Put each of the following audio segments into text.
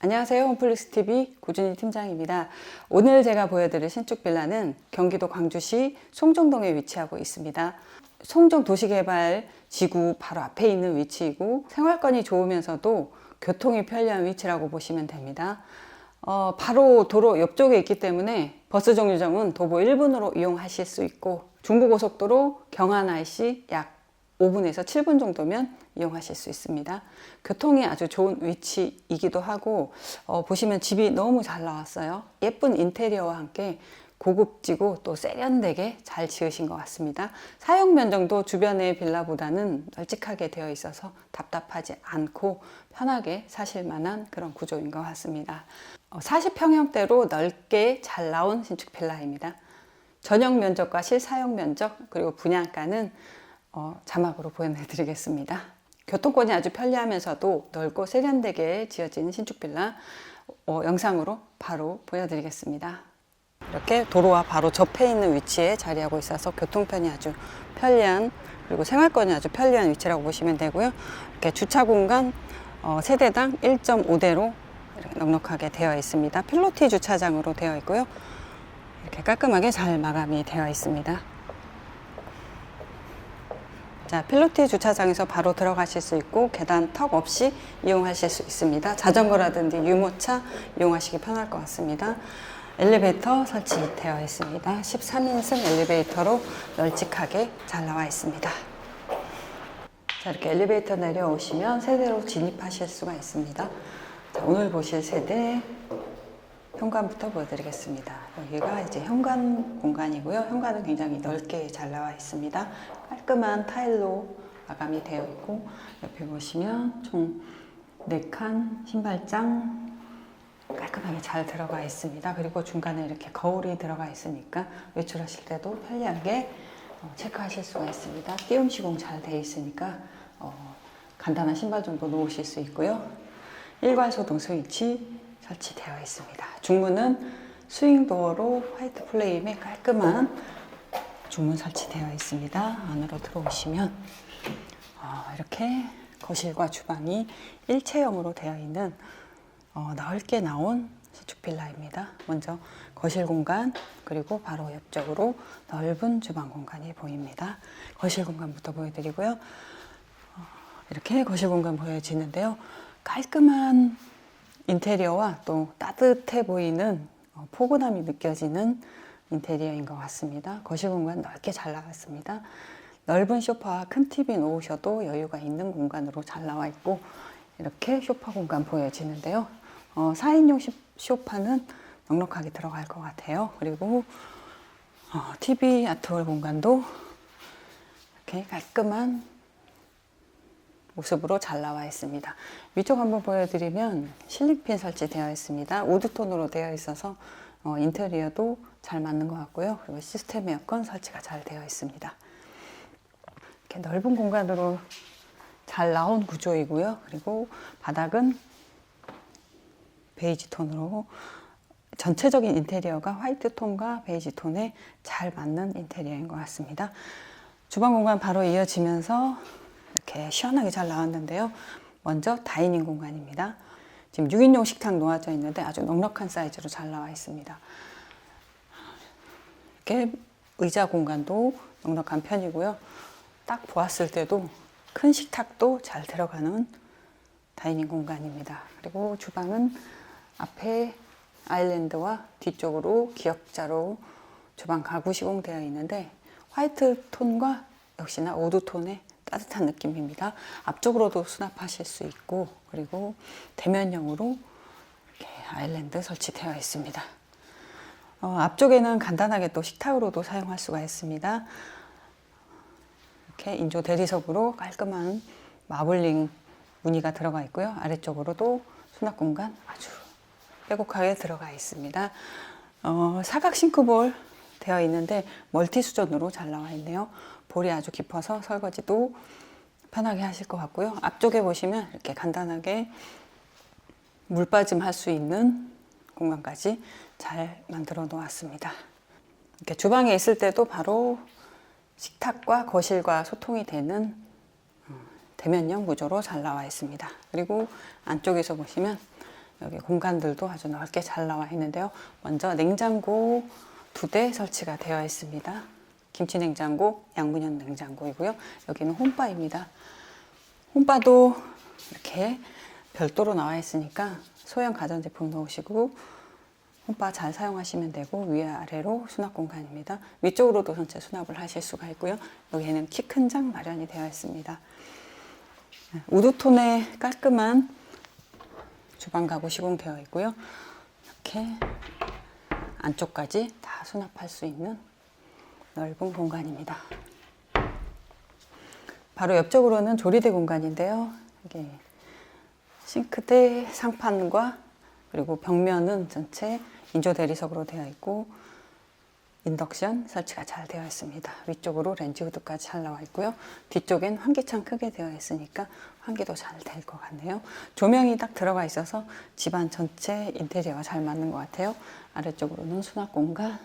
안녕하세요. 홈플렉스 TV 고준희 팀장입니다. 오늘 제가 보여드릴 신축 빌라는 경기도 광주시 송정동에 위치하고 있습니다. 송정 도시개발 지구 바로 앞에 있는 위치이고 생활권이 좋으면서도 교통이 편리한 위치라고 보시면 됩니다. 어, 바로 도로 옆쪽에 있기 때문에 버스 정류장은 도보 1분으로 이용하실 수 있고 중부고속도로 경안 IC 약 5분에서 7분 정도면 이용하실 수 있습니다. 교통이 아주 좋은 위치이기도 하고 어, 보시면 집이 너무 잘 나왔어요. 예쁜 인테리어와 함께 고급지고 또 세련되게 잘 지으신 것 같습니다. 사용 면적도 주변의 빌라보다는 널찍하게 되어 있어서 답답하지 않고 편하게 사실 만한 그런 구조인 것 같습니다. 어, 40평형대로 넓게 잘 나온 신축 빌라입니다. 전용 면적과 실사용 면적 그리고 분양가는 어, 자막으로 보내드리겠습니다. 교통권이 아주 편리하면서도 넓고 세련되게 지어진 신축 빌라 어, 영상으로 바로 보여드리겠습니다. 이렇게 도로와 바로 접해 있는 위치에 자리하고 있어서 교통편이 아주 편리한 그리고 생활권이 아주 편리한 위치라고 보시면 되고요. 이렇게 주차 공간 어, 세대당 1.5대로 이렇게 넉넉하게 되어 있습니다. 필로티 주차장으로 되어 있고요. 이렇게 깔끔하게 잘 마감이 되어 있습니다. 자, 필로티 주차장에서 바로 들어가실 수 있고 계단 턱 없이 이용하실 수 있습니다. 자전거라든지 유모차 이용하시기 편할 것 같습니다. 엘리베이터 설치되어 있습니다. 13인승 엘리베이터로 널찍하게 잘 나와 있습니다. 자, 이렇게 엘리베이터 내려오시면 세대로 진입하실 수가 있습니다. 자, 오늘 보실 세대 현관부터 보여드리겠습니다. 여기가 이제 현관 공간이고요. 현관은 굉장히 넓게 잘 나와 있습니다. 깔끔한 타일로 마감이 되어 있고 옆에 보시면 총 4칸 신발장 깔끔하게 잘 들어가 있습니다. 그리고 중간에 이렇게 거울이 들어가 있으니까 외출하실 때도 편리하게 어, 체크하실 수가 있습니다. 띄움 시공 잘 되어 있으니까 어, 간단한 신발 정도 놓으실 수 있고요. 일괄 소등 스위치 설치되어 있습니다. 중문은 스윙 도어로 화이트 플레임에 깔끔한 중문 설치되어 있습니다. 안으로 들어오시면 어, 이렇게 거실과 주방이 일체형으로 되어 있는 어, 넓게 나온 신축 빌라입니다. 먼저 거실 공간 그리고 바로 옆쪽으로 넓은 주방 공간이 보입니다. 거실 공간부터 보여드리고요. 어, 이렇게 거실 공간 보여지는데요. 깔끔한 인테리어와 또 따뜻해 보이는 어, 포근함이 느껴지는 인테리어인 것 같습니다. 거실 공간 넓게 잘 나왔습니다. 넓은 소파와 큰 TV 놓으셔도 여유가 있는 공간으로 잘 나와 있고 이렇게 소파 공간 보여지는데요. 어, 4인용 시- 소파는 넉넉하게 들어갈 것 같아요. 그리고 어, TV 아트홀 공간도 이렇게 깔끔한 모습으로 잘 나와 있습니다. 위쪽 한번 보여드리면 실링핀 설치되어 있습니다. 우드톤으로 되어 있어서 어, 인테리어도 잘 맞는 것 같고요. 그리고 시스템 에어컨 설치가 잘 되어 있습니다. 이렇게 넓은 공간으로 잘 나온 구조이고요. 그리고 바닥은 베이지 톤으로 전체적인 인테리어가 화이트 톤과 베이지 톤에 잘 맞는 인테리어인 것 같습니다. 주방 공간 바로 이어지면서 이렇게 시원하게 잘 나왔는데요. 먼저 다이닝 공간입니다. 지금 6인용 식탁 놓아져 있는데 아주 넉넉한 사이즈로 잘 나와 있습니다. 이렇게 의자 공간도 넉넉한 편이고요. 딱 보았을 때도 큰 식탁도 잘 들어가는 다이닝 공간입니다. 그리고 주방은 앞에 아일랜드와 뒤쪽으로 기역자로 주방 가구 시공되어 있는데 화이트 톤과 역시나 오드 톤의 따뜻한 느낌입니다. 앞쪽으로도 수납하실 수 있고 그리고 대면형으로 이렇게 아일랜드 설치되어 있습니다. 어, 앞쪽에는 간단하게 또 식탁으로도 사용할 수가 있습니다. 이렇게 인조 대리석으로 깔끔한 마블링 무늬가 들어가 있고요. 아래쪽으로도 수납 공간 아주 빼곡하게 들어가 있습니다. 어, 사각 싱크볼 되어 있는데 멀티 수전으로 잘 나와 있네요. 볼이 아주 깊어서 설거지도 편하게 하실 것 같고요. 앞쪽에 보시면 이렇게 간단하게 물 빠짐 할 수 있는 공간까지 잘 만들어 놓았습니다. 이렇게 주방에 있을 때도 바로 식탁과 거실과 소통이 되는 어, 대면형 구조로 잘 나와 있습니다. 그리고 안쪽에서 보시면 여기 공간들도 아주 넓게 잘 나와 있는데요. 먼저 냉장고 두 대 설치가 되어 있습니다. 김치 냉장고, 양문형 냉장고이고요. 여기는 홈바입니다. 홈바도 이렇게 별도로 나와 있으니까 소형 가전제품 넣으시고 홈바 잘 사용하시면 되고 위아래로 수납 공간입니다. 위쪽으로도 전체 수납을 하실 수가 있고요. 여기에는 키 큰 장 마련이 되어 있습니다. 네, 우드톤의 깔끔한 주방 가구 시공되어 있고요. 이렇게 안쪽까지 다 수납할 수 있는 넓은 공간입니다. 바로 옆쪽으로는 조리대 공간인데요. 이게 싱크대 상판과 그리고 벽면은 전체 인조 대리석으로 되어 있고 인덕션 설치가 잘 되어 있습니다. 위쪽으로 렌즈 후드까지 잘 나와 있고요. 뒤쪽엔 환기창 크게 되어 있으니까 환기도 잘 될 것 같네요. 조명이 딱 들어가 있어서 집안 전체 인테리어가 잘 맞는 것 같아요. 아래쪽으로는 수납 공간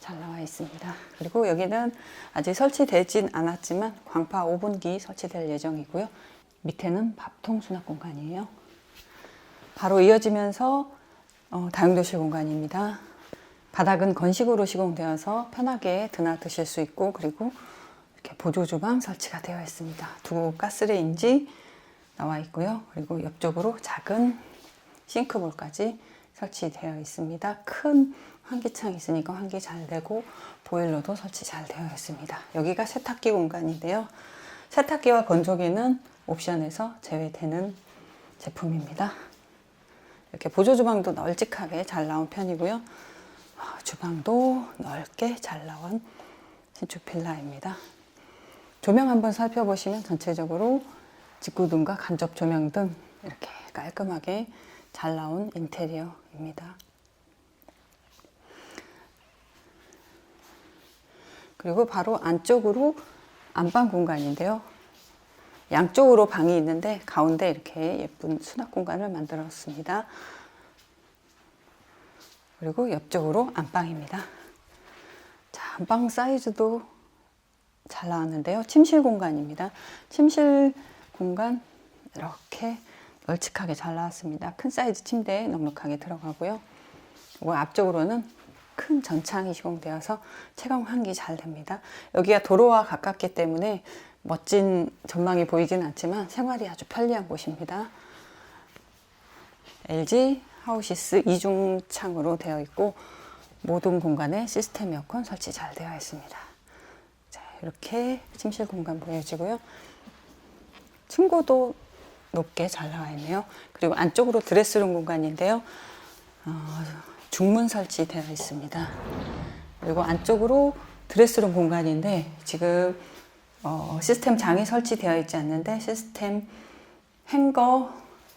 잘 나와 있습니다. 그리고 여기는 아직 설치되진 않았지만 광파 오븐기 설치될 예정이고요. 밑에는 밥통 수납 공간이에요. 바로 이어지면서 어, 다용도실 공간입니다. 바닥은 건식으로 시공되어서 편하게 드나 드실 수 있고 그리고 이렇게 보조 주방 설치가 되어 있습니다. 두 가스레인지 나와 있고요. 그리고 옆쪽으로 작은 싱크볼까지 설치되어 있습니다. 큰 환기창 있으니까 환기 잘 되고 보일러도 설치 잘 되어 있습니다. 여기가 세탁기 공간인데요. 세탁기와 건조기는 옵션에서 제외되는 제품입니다. 이렇게 보조 주방도 널찍하게 잘 나온 편이고요. 아, 주방도 넓게 잘 나온 신축 빌라입니다. 조명 한번 살펴보시면 전체적으로 직구등과 간접 조명 등 이렇게 깔끔하게 잘 나온 인테리어입니다. 그리고 바로 안쪽으로 안방 공간인데요. 양쪽으로 방이 있는데 가운데 이렇게 예쁜 수납 공간을 만들었습니다. 그리고 옆쪽으로 안방입니다. 자, 안방 사이즈도 잘 나왔는데요. 침실 공간입니다. 침실 공간 이렇게 널찍하게 잘 나왔습니다. 큰 사이즈 침대에 넉넉하게 들어가고요. 그리고 앞쪽으로는 큰 전창이 시공되어서 채광 환기 잘 됩니다. 여기가 도로와 가깝기 때문에 멋진 전망이 보이진 않지만 생활이 아주 편리한 곳입니다. LG 하우시스 이중 창으로 되어 있고 모든 공간에 시스템 에어컨 설치 잘 되어 있습니다. 자, 이렇게 침실 공간 보여지고요. 층고도 높게 잘 나와 있네요. 그리고 안쪽으로 드레스룸 공간인데요. 어, 중문 설치 되어 있습니다. 그리고 안쪽으로 드레스룸 공간인데 지금 어, 시스템 장이 설치되어 있지 않는데 시스템 행거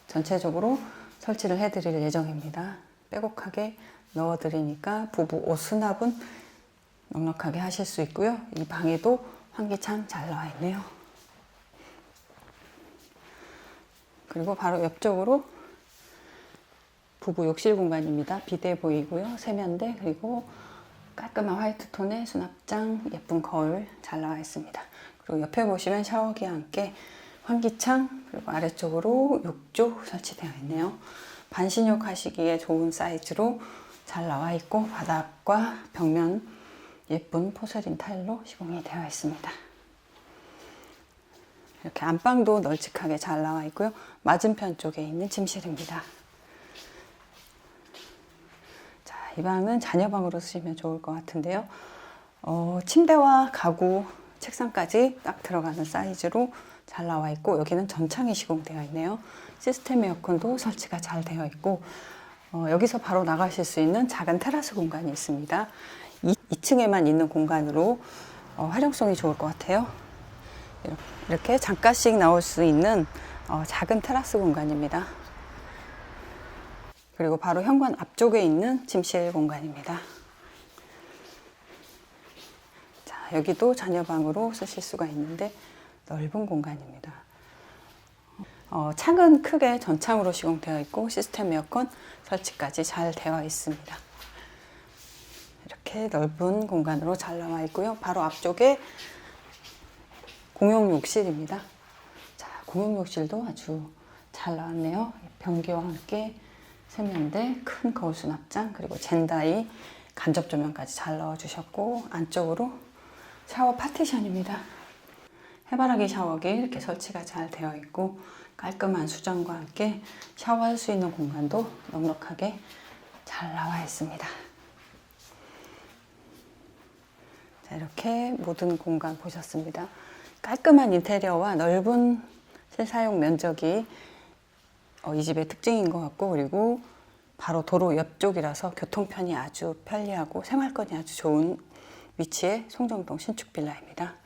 전체적으로 설치를 해드릴 예정입니다. 빼곡하게 넣어드리니까 부부 옷 수납은 넉넉하게 하실 수 있고요. 이 방에도 환기창 잘 나와 있네요. 그리고 바로 옆쪽으로 부부 욕실 공간입니다. 비대 보이고요. 세면대 그리고 깔끔한 화이트 톤의 수납장 예쁜 거울 잘 나와 있습니다. 그리고 옆에 보시면 샤워기와 함께 환기창 그리고 아래쪽으로 욕조 설치되어 있네요. 반신욕 하시기에 좋은 사이즈로 잘 나와 있고 바닥과 벽면 예쁜 포세린 타일로 시공이 되어 있습니다. 이렇게 안방도 널찍하게 잘 나와 있고요. 맞은편 쪽에 있는 침실입니다. 자, 이 방은 자녀방으로 쓰시면 좋을 것 같은데요. 어, 침대와 가구, 책상까지 딱 들어가는 사이즈로 잘 나와 있고 여기는 전창이 시공되어 있네요. 시스템 에어컨도 설치가 잘 되어 있고 어, 여기서 바로 나가실 수 있는 작은 테라스 공간이 있습니다. 2, 2층에만 있는 공간으로 어, 활용성이 좋을 것 같아요. 이렇게 잠깐씩 나올 수 있는 어, 작은 테라스 공간입니다. 그리고 바로 현관 앞쪽에 있는 침실 공간입니다. 자, 여기도 자녀방으로 쓰실 수가 있는데 넓은 공간입니다. 어, 창은 크게 전창으로 시공되어 있고 시스템 에어컨 설치까지 잘 되어 있습니다. 이렇게 넓은 공간으로 잘 나와 있고요. 바로 앞쪽에 공용 욕실입니다. 자, 공용 욕실도 아주 잘 나왔네요. 변기와 함께 세면대, 큰 거울 수납장, 그리고 젠다이 간접 조명까지 잘 넣어주셨고 안쪽으로 샤워 파티션입니다. 해바라기 샤워기 이렇게 설치가 잘 되어 있고 깔끔한 수전과 함께 샤워할 수 있는 공간도 넉넉하게 잘 나와 있습니다. 자, 이렇게 모든 공간 보셨습니다. 깔끔한 인테리어와 넓은 실사용 면적이 어, 이 집의 특징인 것 같고 그리고 바로 도로 옆쪽이라서 교통편이 아주 편리하고 생활권이 아주 좋은 위치의 송정동 신축 빌라입니다.